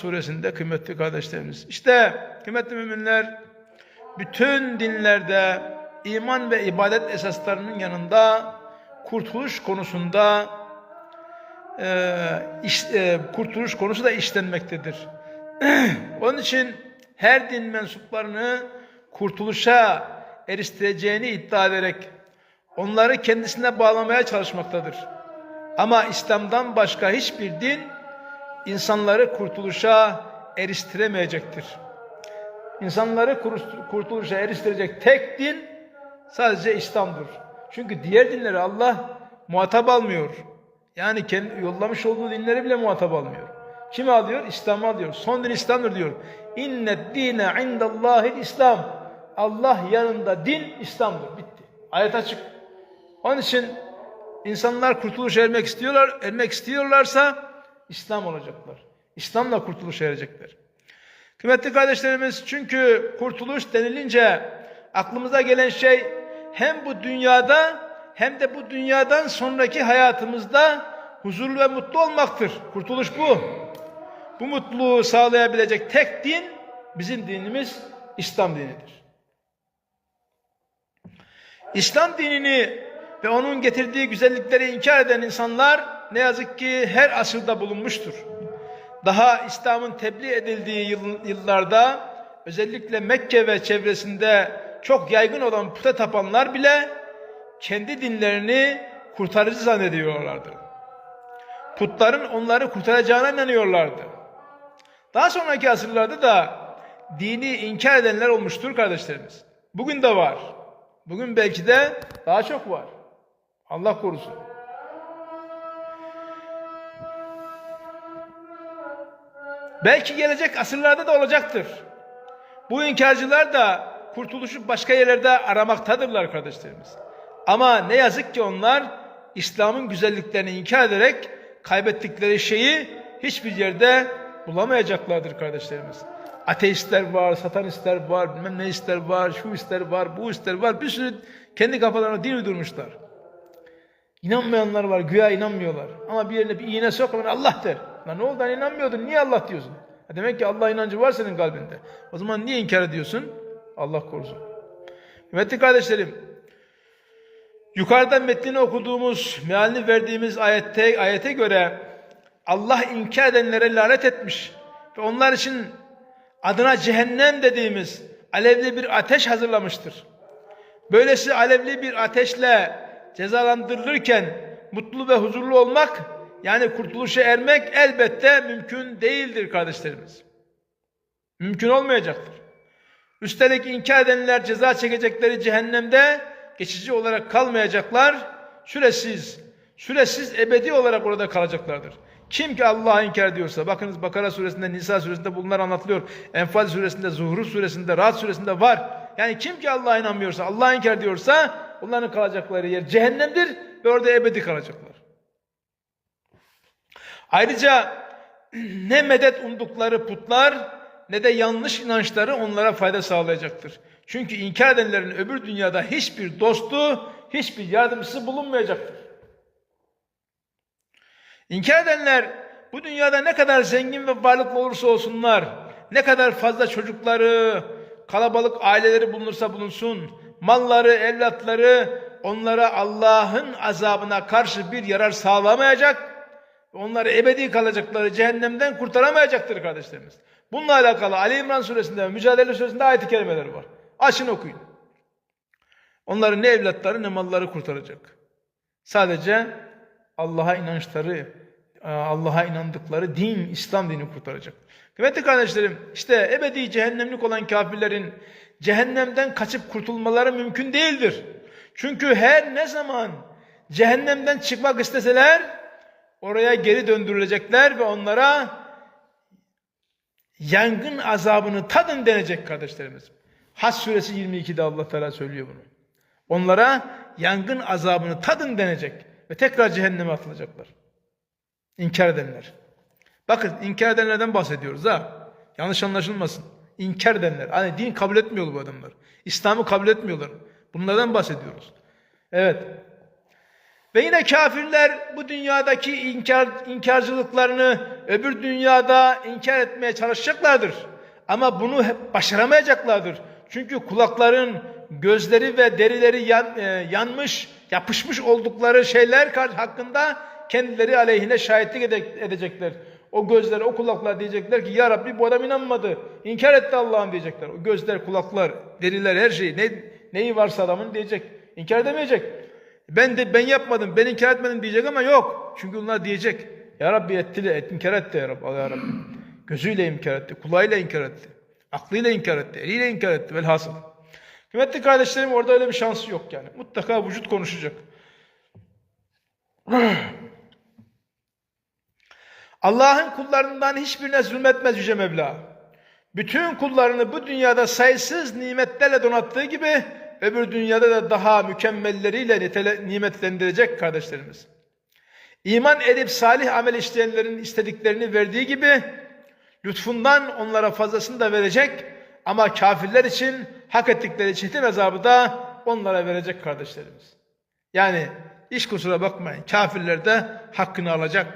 suresinde kıymetli kardeşlerimiz. İşte kıymetli müminler bütün dinlerde iman ve ibadet esaslarının yanında kurtuluş konusunda e, iş- e, kurtuluş konusu da işlenmektedir. Onun için her din mensuplarını kurtuluşa eriştireceğini iddia ederek onları kendisine bağlamaya çalışmaktadır. Ama İslam'dan başka hiçbir din insanları kurtuluşa eriştiremeyecektir. İnsanları kur- kurtuluşa eriştirecek tek din sadece İslam'dır. Çünkü diğer dinleri Allah muhatap almıyor. Yani kendi yollamış olduğu dinleri bile muhatap almıyor. Kimi alıyor? İslam'ı alıyor. Son din İslam'dır diyor. İnne dine indallahil İslam. Allah yanında din İslam'dır. Bitti. Ayet açık. Onun için insanlar kurtuluşa ermek istiyorlar, ermek istiyorlarsa İslam olacaklar. İslam'la kurtuluşa erecekler. Kıymetli kardeşlerimiz çünkü kurtuluş denilince aklımıza gelen şey hem bu dünyada hem de bu dünyadan sonraki hayatımızda huzurlu ve mutlu olmaktır. Kurtuluş bu. Bu mutluluğu sağlayabilecek tek din bizim dinimiz İslam dinidir. İslam dinini ve onun getirdiği güzellikleri inkar eden insanlar ne yazık ki her asırda bulunmuştur. Daha İslam'ın tebliğ edildiği yıl- yıllarda özellikle Mekke ve çevresinde çok yaygın olan puta tapanlar bile kendi dinlerini kurtarıcı zannediyorlardı. Putların onları kurtaracağına inanıyorlardı. Daha sonraki asırlarda da dini inkar edenler olmuştur kardeşlerimiz. Bugün de var. Bugün belki de daha çok var. Allah korusun. Belki gelecek asırlarda da olacaktır. Bu inkarcılar da kurtuluşu başka yerlerde aramaktadırlar kardeşlerimiz. Ama ne yazık ki onlar İslam'ın güzelliklerini inkar ederek kaybettikleri şeyi hiçbir yerde bulamayacaklardır kardeşlerimiz. Ateistler var, satanistler var, bilmem ne ister var, şu ister var, bu ister var. Bir sürü kendi kafalarına din uydurmuşlar. İnanmayanlar var, güya inanmıyorlar. Ama bir yerine bir iğne sok, hemen Allah der. Lan ne oldu, hani inanmıyordun, niye Allah diyorsun? Ha demek ki Allah inancı var senin kalbinde. O zaman niye inkar ediyorsun? Allah korusun. Kıymetli kardeşlerim, yukarıda metnini okuduğumuz, mealini verdiğimiz ayette, ayete göre Allah inkar edenlere lanet etmiş ve onlar için adına cehennem dediğimiz alevli bir ateş hazırlamıştır. Böylesi alevli bir ateşle cezalandırılırken mutlu ve huzurlu olmak yani kurtuluşa ermek elbette mümkün değildir kardeşlerimiz. Mümkün olmayacaktır. Üstelik inkar edenler ceza çekecekleri cehennemde geçici olarak kalmayacaklar, süresiz, süresiz ebedi olarak orada kalacaklardır. Kim ki Allah'a inkar ediyorsa, bakınız Bakara suresinde, Nisa suresinde bunlar anlatılıyor. Enfal suresinde, Zuhruf suresinde, Rahat suresinde var. Yani kim ki Allah'a inanmıyorsa, Allah'a inkar ediyorsa, onların kalacakları yer cehennemdir ve orada ebedi kalacaklar. Ayrıca ne medet umdukları putlar ne de yanlış inançları onlara fayda sağlayacaktır. Çünkü inkar edenlerin öbür dünyada hiçbir dostu, hiçbir yardımcısı bulunmayacaktır. İnkar edenler bu dünyada ne kadar zengin ve varlıklı olursa olsunlar, ne kadar fazla çocukları, kalabalık aileleri bulunursa bulunsun, malları, evlatları onlara Allah'ın azabına karşı bir yarar sağlamayacak Onları ebedi kalacakları cehennemden kurtaramayacaktır kardeşlerimiz. Bununla alakalı Ali İmran suresinde ve Mücadele suresinde ayet-i kerimeler var. Açın okuyun. Onların ne evlatları ne malları kurtaracak. Sadece Allah'a inançları, e, Allah'a inandıkları din, İslam dini kurtaracak. Kıymetli kardeşlerim, işte ebedi cehennemlik olan kafirlerin cehennemden kaçıp kurtulmaları mümkün değildir. Çünkü her ne zaman cehennemden çıkmak isteseler oraya geri döndürülecekler ve onlara yangın azabını tadın denecek kardeşlerimiz. Has suresi 22'de Allah Teala söylüyor bunu. Onlara yangın azabını tadın denecek ve tekrar cehenneme atılacaklar. İnkar edenler. Bakın inkar edenlerden bahsediyoruz ha. Yanlış anlaşılmasın. İnkar edenler. Hani din kabul etmiyor bu adamlar. İslam'ı kabul etmiyorlar. Bunlardan bahsediyoruz. Evet. Ve yine kafirler bu dünyadaki inkar, inkarcılıklarını öbür dünyada inkar etmeye çalışacaklardır. Ama bunu hep başaramayacaklardır. Çünkü kulakların, gözleri ve derileri yan- e, yanmış, yapışmış oldukları şeyler hakkında kendileri aleyhine şahitlik ede- edecekler. O gözler, o kulaklar diyecekler ki ya Rabbi bu adam inanmadı. İnkar etti Allah'ım diyecekler. O gözler, kulaklar, deriler her şey ne, neyi varsa adamın diyecek. İnkar edemeyecek. Ben de ben yapmadım, ben inkar etmedim diyecek ama yok. Çünkü onlar diyecek. Ya Rabbi etti, et, inkar etti ya Rabbi. Ya Rabbi. Gözüyle inkar etti, kulağıyla inkar etti. Aklıyla inkar etti, eliyle inkar etti. Velhasıl. Kıymetli kardeşlerim orada öyle bir şansı yok yani. Mutlaka vücut konuşacak. Allah'ın kullarından hiçbirine zulmetmez Yüce Mevla. Bütün kullarını bu dünyada sayısız nimetlerle donattığı gibi öbür dünyada da daha mükemmelleriyle nitele- nimetlendirecek kardeşlerimiz. İman edip salih amel işleyenlerin istediklerini verdiği gibi lütfundan onlara fazlasını da verecek ama kafirler için hak ettikleri çetin azabı da onlara verecek kardeşlerimiz. Yani hiç kusura bakmayın kafirler de hakkını alacak.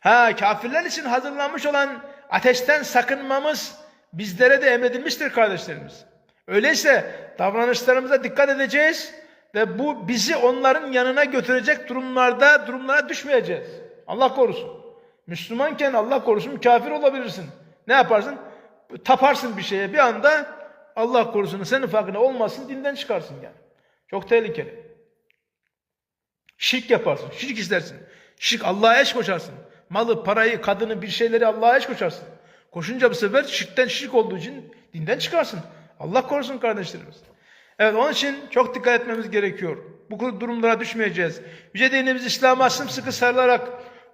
Ha kafirler için hazırlanmış olan ateşten sakınmamız bizlere de emredilmiştir kardeşlerimiz. Öyleyse davranışlarımıza dikkat edeceğiz ve bu bizi onların yanına götürecek durumlarda durumlara düşmeyeceğiz. Allah korusun. Müslümanken Allah korusun kafir olabilirsin. Ne yaparsın? Taparsın bir şeye bir anda Allah korusun senin farkına olmasın dinden çıkarsın yani. Çok tehlikeli. Şirk yaparsın. Şirk istersin. Şirk Allah'a eş koşarsın. Malı, parayı, kadını, bir şeyleri Allah'a eş koşarsın. Koşunca bu sefer şirkten şirk olduğu için dinden çıkarsın. Allah korusun kardeşlerimiz. Evet onun için çok dikkat etmemiz gerekiyor. Bu durumlara düşmeyeceğiz. Yüce dinimiz İslam'a sımsıkı sarılarak,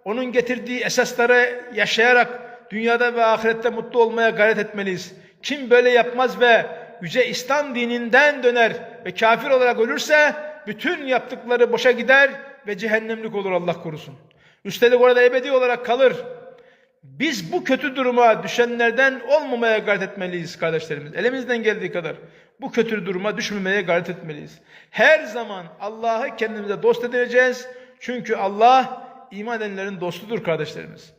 onun getirdiği esaslara yaşayarak dünyada ve ahirette mutlu olmaya gayret etmeliyiz. Kim böyle yapmaz ve Yüce İslam dininden döner ve kafir olarak ölürse bütün yaptıkları boşa gider ve cehennemlik olur Allah korusun. Üstelik orada ebedi olarak kalır. Biz bu kötü duruma düşenlerden olmamaya gayret etmeliyiz kardeşlerimiz. Elimizden geldiği kadar bu kötü duruma düşmemeye gayret etmeliyiz. Her zaman Allah'ı kendimize dost edeceğiz. Çünkü Allah iman edenlerin dostudur kardeşlerimiz.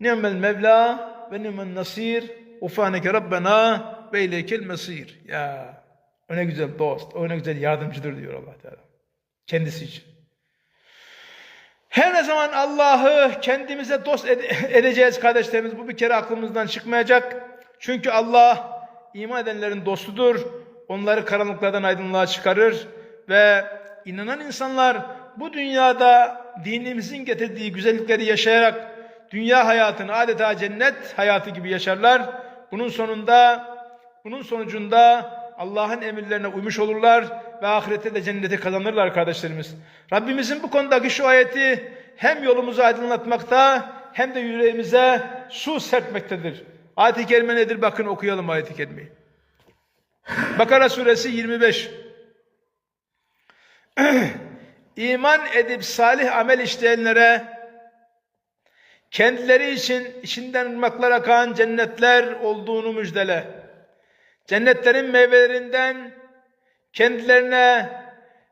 Ni'mel Mevla ve ni'men nasir. Ufaneke Rabbena ve ileykel mesir. Ya o ne güzel dost, o ne güzel yardımcıdır diyor Allah Teala. Kendisi için. Her ne zaman Allah'ı kendimize dost ede- edeceğiz kardeşlerimiz. Bu bir kere aklımızdan çıkmayacak. Çünkü Allah iman edenlerin dostudur. Onları karanlıklardan aydınlığa çıkarır. Ve inanan insanlar bu dünyada dinimizin getirdiği güzellikleri yaşayarak dünya hayatını adeta cennet hayatı gibi yaşarlar. Bunun sonunda, bunun sonucunda Allah'ın emirlerine uymuş olurlar ve ahirette de cenneti kazanırlar kardeşlerimiz. Rabbimizin bu konudaki şu ayeti hem yolumuzu aydınlatmakta hem de yüreğimize su serpmektedir. Ayet-i kerime nedir? Bakın okuyalım ayet-i kerimeyi. Bakara suresi 25. İman edip salih amel işleyenlere kendileri için içinden ırmaklar akan cennetler olduğunu müjdele. Cennetlerin meyvelerinden kendilerine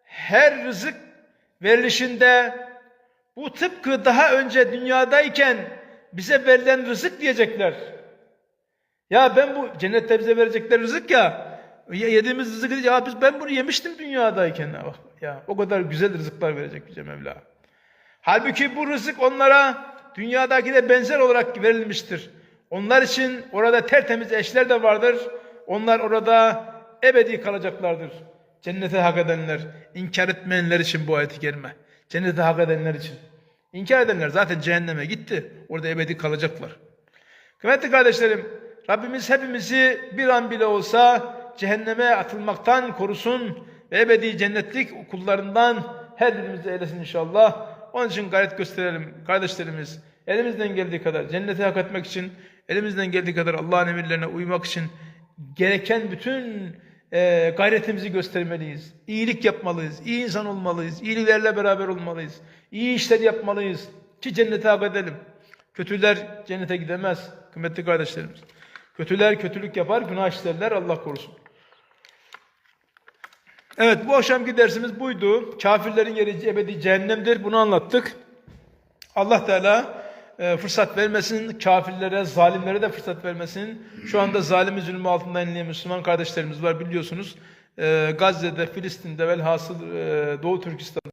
her rızık verilişinde bu tıpkı daha önce dünyadayken bize verilen rızık diyecekler. Ya ben bu cennette bize verecekler rızık ya yediğimiz rızık ya biz ben bunu yemiştim dünyadayken ya, ya o kadar güzel rızıklar verecek bize Mevla. Halbuki bu rızık onlara dünyadaki de benzer olarak verilmiştir. Onlar için orada tertemiz eşler de vardır. Onlar orada ebedi kalacaklardır. Cennete hak edenler, inkar etmeyenler için bu ayet-i kerime. Cennete hak edenler için. İnkar edenler zaten cehenneme gitti. Orada ebedi kalacaklar. Kıymetli kardeşlerim, Rabbimiz hepimizi bir an bile olsa cehenneme atılmaktan korusun ve ebedi cennetlik kullarından her birimizi eylesin inşallah. Onun için gayret gösterelim kardeşlerimiz. Elimizden geldiği kadar cennete hak etmek için, elimizden geldiği kadar Allah'ın emirlerine uymak için gereken bütün e, gayretimizi göstermeliyiz. İyilik yapmalıyız, iyi insan olmalıyız, iyiliklerle beraber olmalıyız. İyi işler yapmalıyız ki cennete hak edelim. Kötüler cennete gidemez kıymetli kardeşlerimiz. Kötüler kötülük yapar, günah işlerler Allah korusun. Evet bu akşamki dersimiz buydu. Kafirlerin yeri ebedi cehennemdir. Bunu anlattık. Allah Teala e, fırsat vermesin. Kafirlere, zalimlere de fırsat vermesin. Şu anda zalimi zulmü altında inleyen Müslüman kardeşlerimiz var biliyorsunuz. E, Gazze'de, Filistin'de velhasıl e, Doğu Türkistan'da